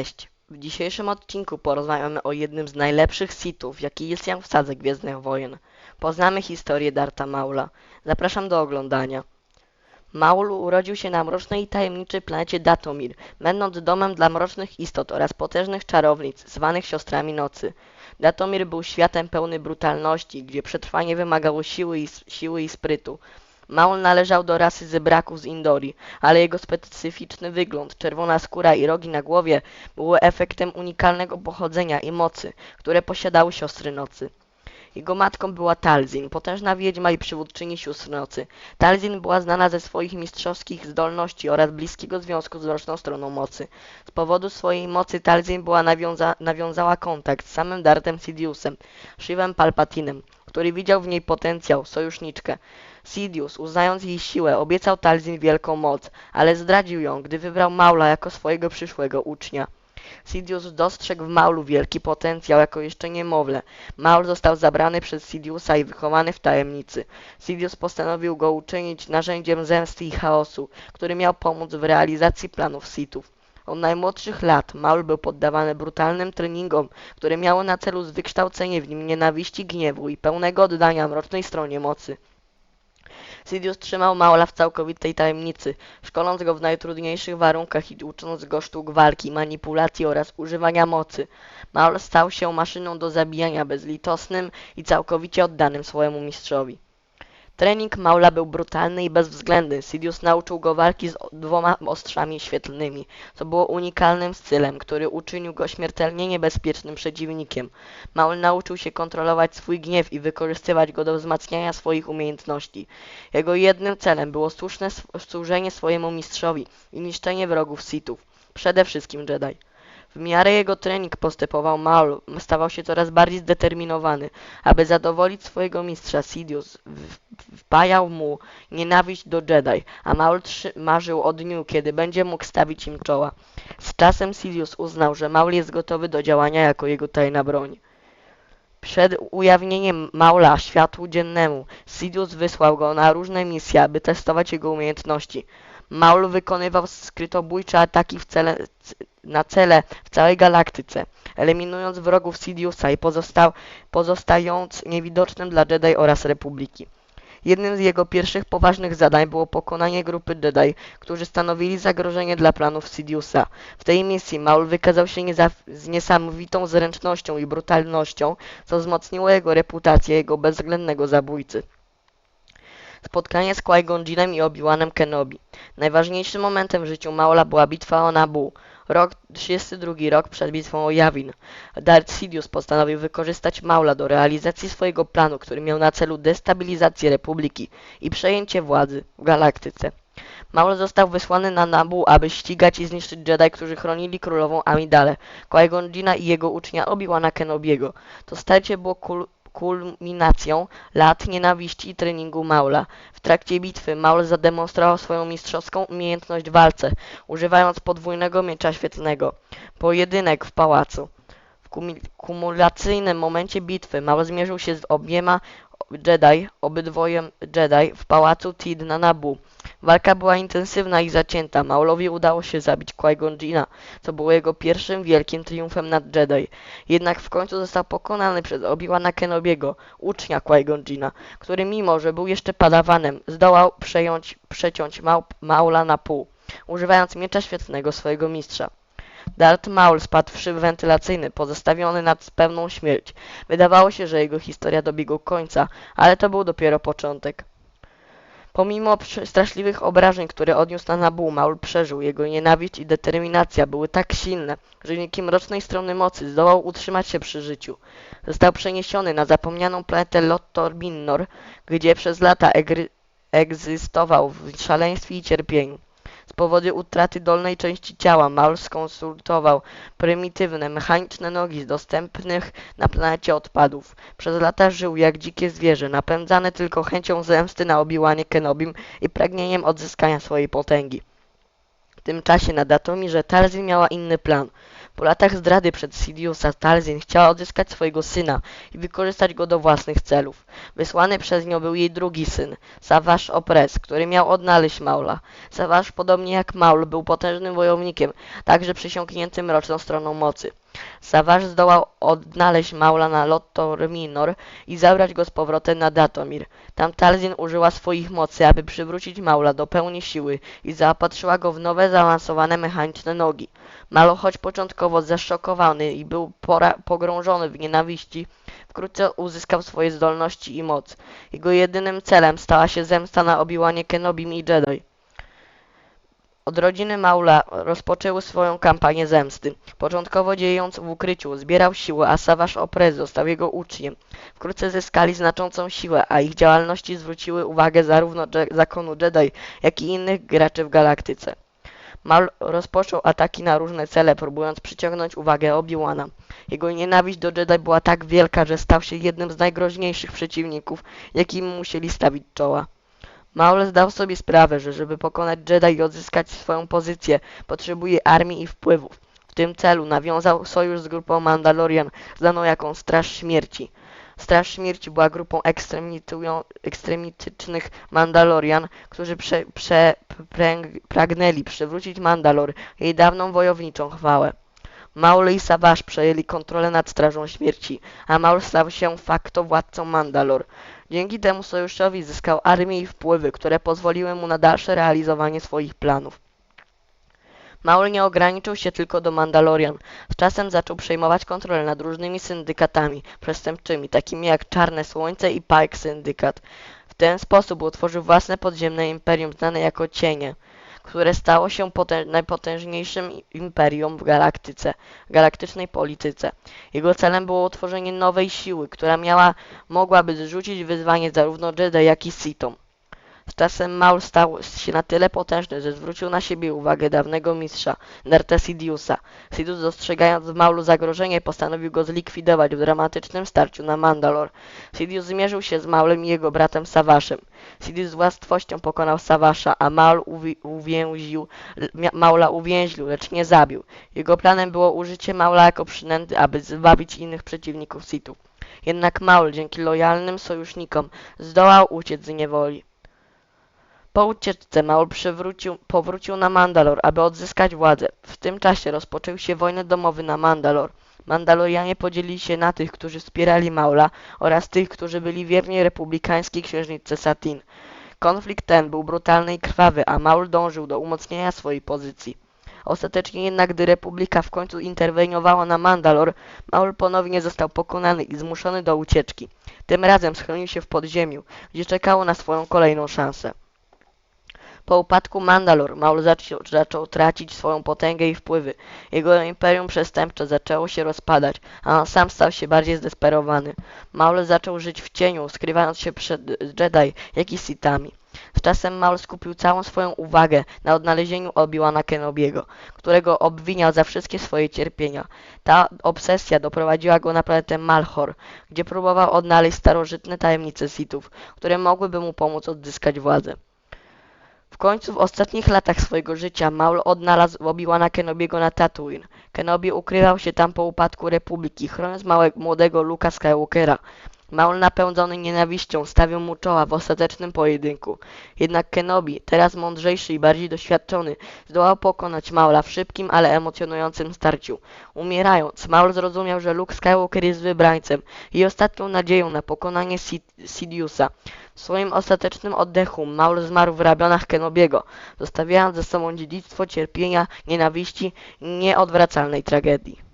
Cześć! W dzisiejszym odcinku porozmawiamy o jednym z najlepszych sitów, jaki jest jak w sadze Gwiezdnych Wojen. Poznamy historię Darta Maula. Zapraszam do oglądania. Maul urodził się na mrocznej i tajemniczej planecie Datomir, będąc domem dla mrocznych istot oraz potężnych czarownic, zwanych siostrami nocy. Datomir był światem pełny brutalności, gdzie przetrwanie wymagało siły i, siły i sprytu. Maul należał do rasy zebraków z Indori, ale jego specyficzny wygląd, czerwona skóra i rogi na głowie były efektem unikalnego pochodzenia i mocy, które posiadały siostry nocy. Jego matką była Talzin, potężna wiedźma i przywódczyni sióstr nocy. Talzin była znana ze swoich mistrzowskich zdolności oraz bliskiego związku z mroczną stroną mocy. Z powodu swojej mocy Talzin była nawiąza nawiązała kontakt z samym Dartem Sidiusem, Shivem Palpatinem, który widział w niej potencjał, sojuszniczkę. Sidious, uznając jej siłę, obiecał Talzin wielką moc, ale zdradził ją, gdy wybrał Maula jako swojego przyszłego ucznia. Sidious dostrzegł w Maulu wielki potencjał jako jeszcze niemowlę. Maul został zabrany przez Sidiousa i wychowany w tajemnicy. Sidious postanowił go uczynić narzędziem zemsty i chaosu, który miał pomóc w realizacji planów Sithów. Od najmłodszych lat Maul był poddawany brutalnym treningom, które miały na celu wykształcenie w nim nienawiści, gniewu i pełnego oddania mrocznej stronie mocy. Sidious trzymał Maula w całkowitej tajemnicy, szkoląc go w najtrudniejszych warunkach i ucząc go sztuk walki, manipulacji oraz używania mocy. Maul stał się maszyną do zabijania bezlitosnym i całkowicie oddanym swojemu mistrzowi. Trening Maula był brutalny i bezwzględny. Sidious nauczył go walki z dwoma ostrzami świetlnymi, co było unikalnym stylem, który uczynił go śmiertelnie niebezpiecznym przeciwnikiem. Maul nauczył się kontrolować swój gniew i wykorzystywać go do wzmacniania swoich umiejętności. Jego jednym celem było słuszne służenie swojemu mistrzowi i niszczenie wrogów Sithów, przede wszystkim Jedi. W miarę jego trening postępował Maul, stawał się coraz bardziej zdeterminowany. Aby zadowolić swojego mistrza, Sidious w- wpajał mu nienawiść do Jedi, a Maul marzył o dniu, kiedy będzie mógł stawić im czoła. Z czasem Sidious uznał, że Maul jest gotowy do działania jako jego tajna broń. Przed ujawnieniem Maula światłu dziennemu, Sidious wysłał go na różne misje, aby testować jego umiejętności. Maul wykonywał skrytobójcze ataki cele, na cele w całej galaktyce, eliminując wrogów Sidiousa i pozostając niewidocznym dla Jedi oraz Republiki. Jednym z jego pierwszych poważnych zadań było pokonanie grupy Jedi, którzy stanowili zagrożenie dla planów Sidiousa. W tej misji Maul wykazał się z niesamowitą zręcznością i brutalnością, co wzmocniło jego reputację jego bezwzględnego zabójcy. Spotkanie z Qui-Gon i Obi-Wanem Kenobi. Najważniejszym momentem w życiu Maula była bitwa o Naboo. Rok 32 rok przed bitwą o Yavin. Darth Sidious postanowił wykorzystać Maula do realizacji swojego planu, który miał na celu destabilizację Republiki i przejęcie władzy w galaktyce. Maul został wysłany na Naboo, aby ścigać i zniszczyć Jedi, którzy chronili królową Amidalę, Qui-Gon Jina i jego ucznia Obi-Wana Kenobiego. To starcie było kulminacją lat nienawiści i treningu Maula. W trakcie bitwy Maul zademonstrował swoją mistrzowską umiejętność w walce, używając podwójnego miecza świetlnego. Pojedynek w pałacu. W kumulacyjnym momencie bitwy Maul zmierzył się z obiema Jedi, obydwojem Jedi w pałacu Tid na Naboo. Walka była intensywna i zacięta. Maulowi udało się zabić Qui-Gon Jina, co było jego pierwszym wielkim triumfem nad Jedi. Jednak w końcu został pokonany przez Obi-Wana Kenobiego, ucznia Qui-Gon Jina, który mimo, że był jeszcze padawanem, zdołał przejąć, przeciąć Mau Maula na pół, używając miecza świetlnego swojego mistrza. Darth Maul spadł w szyb wentylacyjny, pozostawiony nad pewną śmierć. Wydawało się, że jego historia dobiegła końca, ale to był dopiero początek. Pomimo straszliwych obrażeń, które odniósł na Naboo, Maul przeżył. Jego nienawiść i determinacja były tak silne, że dzięki mrocznej strony mocy zdołał utrzymać się przy życiu. Został przeniesiony na zapomnianą planetę Lotor Binnor, gdzie przez lata egzystował w szaleństwie i cierpieniu. Z powodu utraty dolnej części ciała Maul skonsultował prymitywne, mechaniczne nogi z dostępnych na planecie odpadów. Przez lata żył jak dzikie zwierzę, napędzane tylko chęcią zemsty na Obi-Wanie Kenobim i pragnieniem odzyskania swojej potęgi. W tym czasie na Datomirze Tarzan miała inny plan. Po latach zdrady przed Sidiousa Talzin chciała odzyskać swojego syna i wykorzystać go do własnych celów. Wysłany przez nią był jej drugi syn, Savage Opress, który miał odnaleźć Maula. Savage, podobnie jak Maul, był potężnym wojownikiem, także przysiągniętym mroczną stroną mocy. Savage zdołał odnaleźć Maula na Lottor Minor i zabrać go z powrotem na Datomir. Tam Talzin użyła swoich mocy, aby przywrócić Maula do pełni siły i zaopatrzyła go w nowe, zaawansowane mechaniczne nogi. Maul, choć początkowo zaszokowany i był pogrążony w nienawiści, wkrótce uzyskał swoje zdolności i moc. Jego jedynym celem stała się zemsta na Obi-Wanie Kenobim i Jedi. Od rodziny Maula rozpoczęły swoją kampanię zemsty. Początkowo dziejąc w ukryciu, zbierał siłę, a Savage Opress został jego uczniem. Wkrótce zyskali znaczącą siłę, a ich działalności zwróciły uwagę zarówno Je zakonu Jedi, jak i innych graczy w galaktyce. Maul rozpoczął ataki na różne cele, próbując przyciągnąć uwagę Obi-Wana. Jego nienawiść do Jedi była tak wielka, że stał się jednym z najgroźniejszych przeciwników, jakim musieli stawić czoła. Maul zdał sobie sprawę, że żeby pokonać Jedi i odzyskać swoją pozycję, potrzebuje armii i wpływów. W tym celu nawiązał sojusz z grupą Mandalorian, znaną jako Straż Śmierci. Straż Śmierci była grupą ekstremitycznych Mandalorian, którzy prze, prze, pragnęli przywrócić Mandalor jej dawną wojowniczą chwałę. Maul i Savage przejęli kontrolę nad Strażą Śmierci, a Maul stał się facto władcą Mandalor. Dzięki temu sojuszowi zyskał armię i wpływy, które pozwoliły mu na dalsze realizowanie swoich planów. Maul nie ograniczył się tylko do Mandalorian. Z czasem zaczął przejmować kontrolę nad różnymi syndykatami przestępczymi, takimi jak Czarne Słońce i Pike Syndykat. W ten sposób utworzył własne podziemne imperium znane jako Cienie, które stało się potę najpotężniejszym imperium w galaktyce, galaktycznej polityce. Jego celem było utworzenie nowej siły, która miała, mogłaby zrzucić wyzwanie zarówno Jedi, jak i Sithom. Z czasem Maul stał się na tyle potężny, że zwrócił na siebie uwagę dawnego mistrza, Nerta Sidiousa. Sidious dostrzegając w Maulu zagrożenie, postanowił go zlikwidować w dramatycznym starciu na Mandalor. Sidious zmierzył się z Maulem i jego bratem Savaszem. Sidious z łatwością pokonał Savasza, a Maul uwi- uwięził, Maula uwięźlił, lecz nie zabił. Jego planem było użycie Maula jako przynęty, aby zwabić innych przeciwników Sithów. Jednak Maul, dzięki lojalnym sojusznikom, zdołał uciec z niewoli. Po ucieczce Maul powrócił na Mandalor, aby odzyskać władzę. W tym czasie rozpoczęły się wojny domowe na Mandalor. Mandalorianie podzielili się na tych, którzy wspierali Maula oraz tych, którzy byli wierni republikańskiej księżniczce Satin. Konflikt ten był brutalny i krwawy, a Maul dążył do umocnienia swojej pozycji. Ostatecznie jednak, gdy Republika w końcu interweniowała na Mandalor, Maul ponownie został pokonany i zmuszony do ucieczki. Tym razem schronił się w podziemiu, gdzie czekało na swoją kolejną szansę. Po upadku Mandalor, Maul zaczął, zaczął tracić swoją potęgę i wpływy. Jego imperium przestępcze zaczęło się rozpadać, a on sam stał się bardziej zdesperowany. Maul zaczął żyć w cieniu, skrywając się przed Jedi, jak i Sithami. Z czasem Maul skupił całą swoją uwagę na odnalezieniu Obi-Wana Kenobiego, którego obwiniał za wszystkie swoje cierpienia. Ta obsesja doprowadziła go na planetę Malchor, gdzie próbował odnaleźć starożytne tajemnice Sithów, które mogłyby mu pomóc odzyskać władzę. W końcu w ostatnich latach swojego życia Maul odnalazł Obi-Wana Kenobiego na Tatooine. Kenobi ukrywał się tam po upadku Republiki, chroniąc małego, młodego Luka Skywalkera. Maul napędzony nienawiścią stawiał mu czoła w ostatecznym pojedynku. Jednak Kenobi, teraz mądrzejszy i bardziej doświadczony, zdołał pokonać Maula w szybkim, ale emocjonującym starciu. Umierając, Maul zrozumiał, że Luke Skywalker jest wybrańcem i ostatnią nadzieją na pokonanie Sid- Sidiousa. W swoim ostatecznym oddechu Maul zmarł w ramionach Kenobiego, zostawiając ze sobą dziedzictwo cierpienia, nienawiści i nieodwracalnej tragedii.